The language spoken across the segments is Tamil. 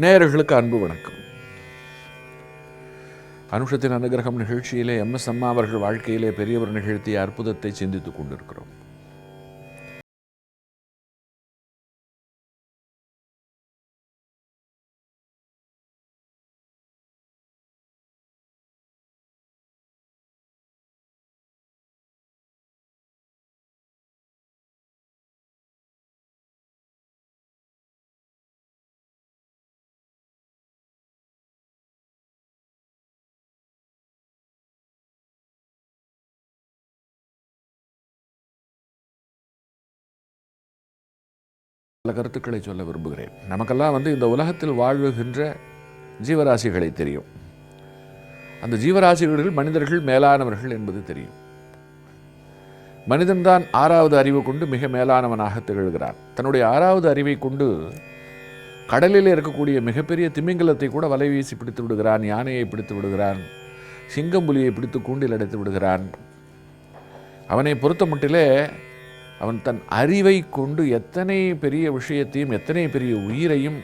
நேயர்களுக்கு அன்பு வணக்கம். அனுஷத்தின் அனுகிரகம் நிகழ்ச்சியிலே எம் எஸ் அம்மா அவர்கள் வாழ்க்கையிலே பெரியவர் நிகழ்த்திய அற்புதத்தை சிந்தித்துக் கொண்டிருக்கிறோம். பல கருத்துக்களை சொல்ல விரும்புகிறேன். நமக்கெல்லாம் வந்து இந்த உலகத்தில் வாழுகின்ற ஜீவராசிகளை தெரியும். அந்த ஜீவராசிகளில் மனிதர்கள் மேலானவர்கள் என்பது தெரியும். மனிதன்தான் ஆறாவது அறிவு கொண்டு மிக மேலானவனாக திகழ்கிறான். தன்னுடைய ஆறாவது அறிவை கொண்டு கடலில் இருக்கக்கூடிய மிகப்பெரிய திமிங்கலத்தை கூட வலை வீசி பிடித்து விடுகிறான் யானையை பிடித்து விடுகிறான் சிங்கம்புலியை பிடித்து கூண்டில் அடைத்து விடுகிறான். அவனை பொறுத்த மட்டிலே அவன் தன் அறிவை கொண்டு எத்தனை பெரிய விஷயத்தையும் எத்தனை பெரிய உயிரையும்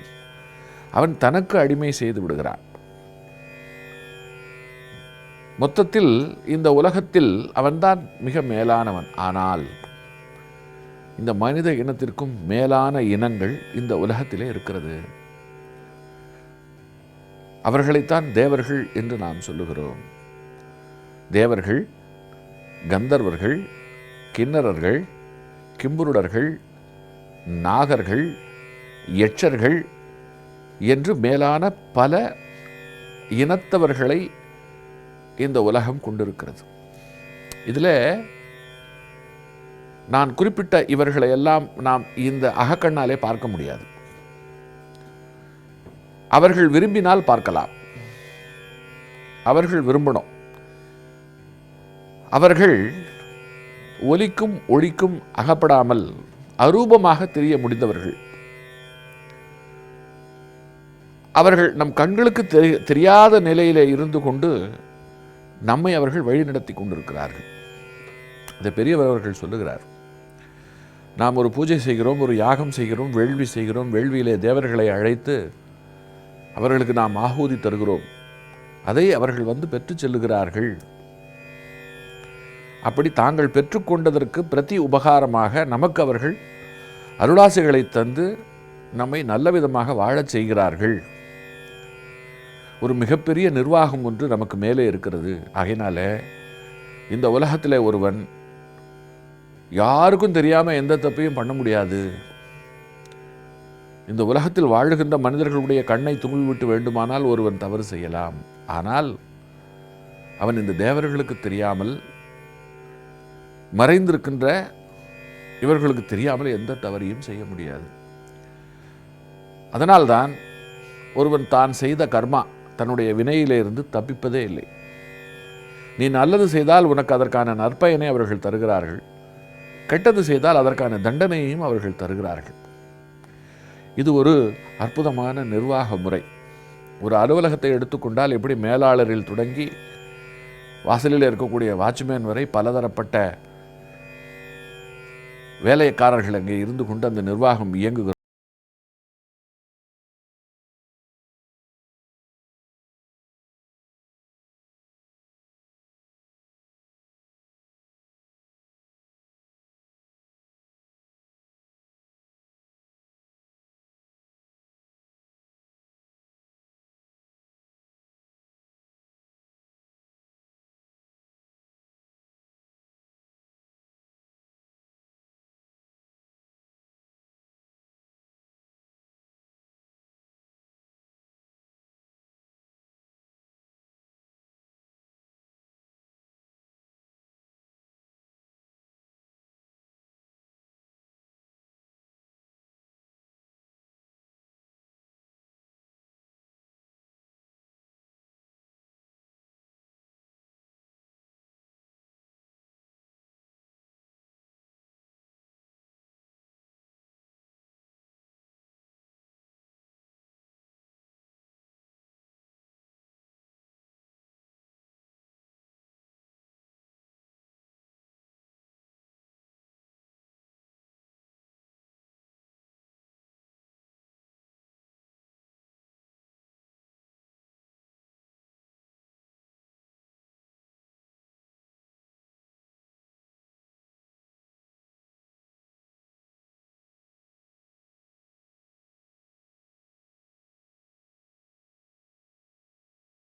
அவன் தனக்கு அடிமை செய்து விடுகிறான். மொத்தத்தில் இந்த உலகத்தில் அவன்தான் மிக மேலானவன். ஆனால் இந்த மனித இனத்திற்கும் மேலான இனங்கள் இந்த உலகத்திலே இருக்கிறது. அவர்களைத்தான் தேவர்கள் என்று நாம் சொல்லுகிறோம். தேவர்கள் கந்தர்வர்கள் கிண்ணறர்கள் கிம்புருடர்கள் நாகர்கள் எச்சர்கள் என்று மேலான பல இனத்தவர்களை இந்த உலகம் கொண்டிருக்கிறது. இதில் நான் குறிப்பிட்ட இவர்களை எல்லாம் நாம் இந்த அகக்கண்ணாலே பார்க்க முடியாது. அவர்கள் விரும்பினால் பார்க்கலாம். அவர்கள் விரும்பணும். அவர்கள் ஒலிக்கும் ஒழிக்கும் அகப்படாமல் அரூபமாக தெரிய முடிந்தவர்கள். அவர்கள் நம் கண்களுக்கு தெரி தெரியாத நிலையிலே இருந்து கொண்டு நம்மை அவர்கள் வழிநடத்தி கொண்டிருக்கிறார்கள். இந்த பெரியவர் அவர்கள் சொல்லுகிறார். நாம் ஒரு பூஜை செய்கிறோம் ஒரு யாகம் செய்கிறோம் வேள்வி செய்கிறோம் வேள்வியிலே தேவர்களை அழைத்து அவர்களுக்கு நாம் ஆகூதி தருகிறோம். அதை அவர்கள் வந்து பெற்றுச் செல்லுகிறார்கள். அப்படி தாங்கள் பெற்றுக்கொண்டதற்கு பிரதி உபகாரமாக நமக்கு அவர்கள் அருளாசைகளை தந்து நம்மை நல்ல விதமாக வாழச் செய்கிறார்கள். ஒரு மிகப்பெரிய நிர்வாகம் ஒன்று நமக்கு மேலே இருக்கிறது. ஆகையினால இந்த உலகத்தில் ஒருவன் யாருக்கும் தெரியாமல் எந்த தப்பையும் பண்ண முடியாது. இந்த உலகத்தில் வாழுகின்ற மனிதர்களுடைய கண்ணை தும்பிவிட்டு வேண்டுமானால் ஒருவன் தவறு செய்யலாம். ஆனால் அவன் இந்த தேவர்களுக்கு தெரியாமல் மறைந்திருக்கின்ற இவர்களுக்கு தெரியாமல் எந்த தவறையும் செய்ய முடியாது. அதனால்தான் ஒருவன் தான் செய்த கர்மா தன்னுடைய வினையிலிருந்து தப்பிப்பதே இல்லை. நீ நல்லது செய்தால் உனக்கு அதற்கான நற்பயனை அவர்கள் தருகிறார்கள். கெட்டது செய்தால் அதற்கான தண்டனையையும் அவர்கள் தருகிறார்கள். இது ஒரு அற்புதமான நிர்வாக முறை. ஒரு அலுவலகத்தை எடுத்துக்கொண்டால் எப்படி மேலாளரில் தொடங்கி வாசலில் இருக்கக்கூடிய வாட்ச்மேன் வரை பலதரப்பட்ட வேலைக்காரர்கள் அங்கே இருந்து கொண்டு அந்த நிர்வாகம் இயங்குகிறது.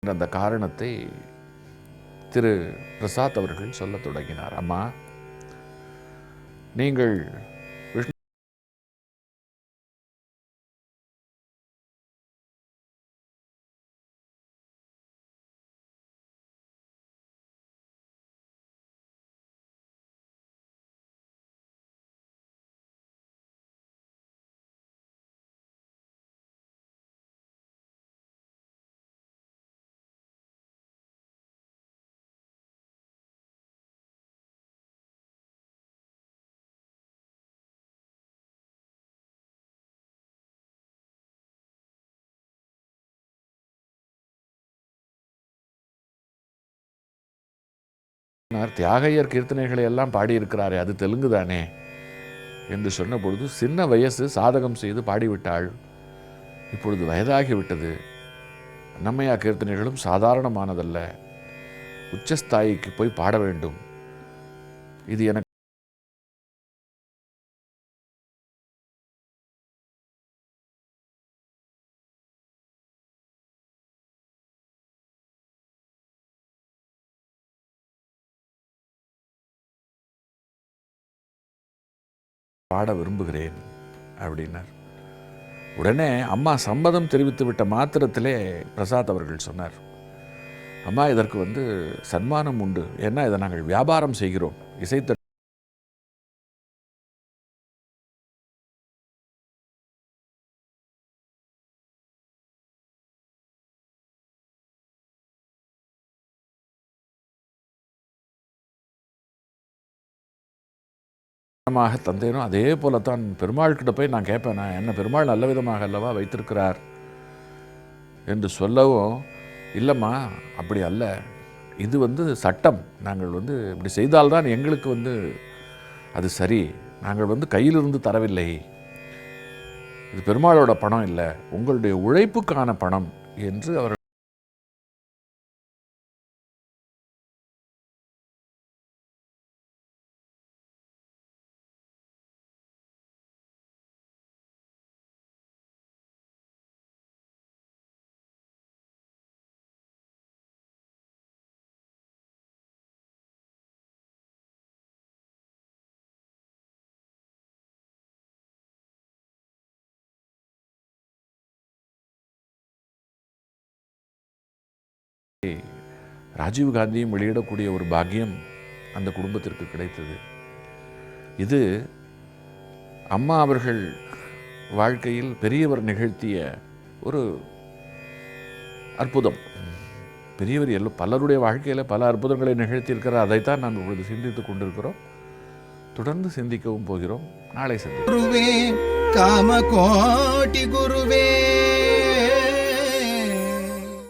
அந்த காரணத்தை திரு பிரசாத் அவர்கள் சொல்லத் தொடங்கினார். அம்மா நீங்கள் சொன்னார், தியாகையர் கீர்த்தனைகளை எல்லாம் பாடியிருக்கிறாரே அது தெலுங்கு தானே என்று சொன்ன பொழுது சின்ன வயசு சாதகம் செய்து பாடிவிட்டாள். இப்பொழுது வயதாகிவிட்டது. அன்னம்மையா கீர்த்தனைகளும் சாதாரணமானதல்ல. உச்சஸ்தாயிக்கு போய் பாட வேண்டும். இது எனக்கு பாட விரும்புகிறேன் அப்படின்னார். உடனே அம்மா சம்மதம் தெரிவித்து விட்ட மாத்திரத்திலே பிரசாத் அவர்கள் சொன்னார் அம்மா இதற்கு வந்து சன்மானம் உண்டு. ஏன்னா இதை நாங்கள் வியாபாரம் செய்கிறோம். இசைத்த விதமாக தந்தேனோ அதே போலத்தான் பெருமாள் கிட்ட போய் நான் கேட்பேன் நான் என்ன பெருமாள் நல்ல விதமாக அல்லவா வைத்திருக்கிறார்? என்று சொல்லவும் இல்லைம்மா அப்படி அல்ல. இது வந்து சட்டம். நாங்கள் வந்து இப்படி செய்தால்தான் எங்களுக்கு வந்து அது சரி. நாங்கள் வந்து கையிலிருந்து தரவில்லை. இது பெருமாளோட பணம் இல்லை. உங்களுடைய உழைப்புக்கான பணம் என்று அவர் ராஜீவ் காந்தியும் வெளியிடக்கூடிய ஒரு பாக்கியம் அந்த குடும்பத்திற்கு கிடைத்தது. இது அம்மா அவர்கள் வாழ்க்கையில் பெரியவர் நிகழ்த்திய ஒரு அற்புதம். பெரியவர் எல்லோ பலருடைய வாழ்க்கையில் பல அற்புதங்களை நிகழ்த்தியிருக்கிறார். அதைத்தான் நான் இப்பொழுது சிந்தித்து கொண்டிருக்கிறோம். தொடர்ந்து சிந்திக்கவும் போகிறோம். நாளை சந்திக்கிறேன் காம கோட்டி குருவே.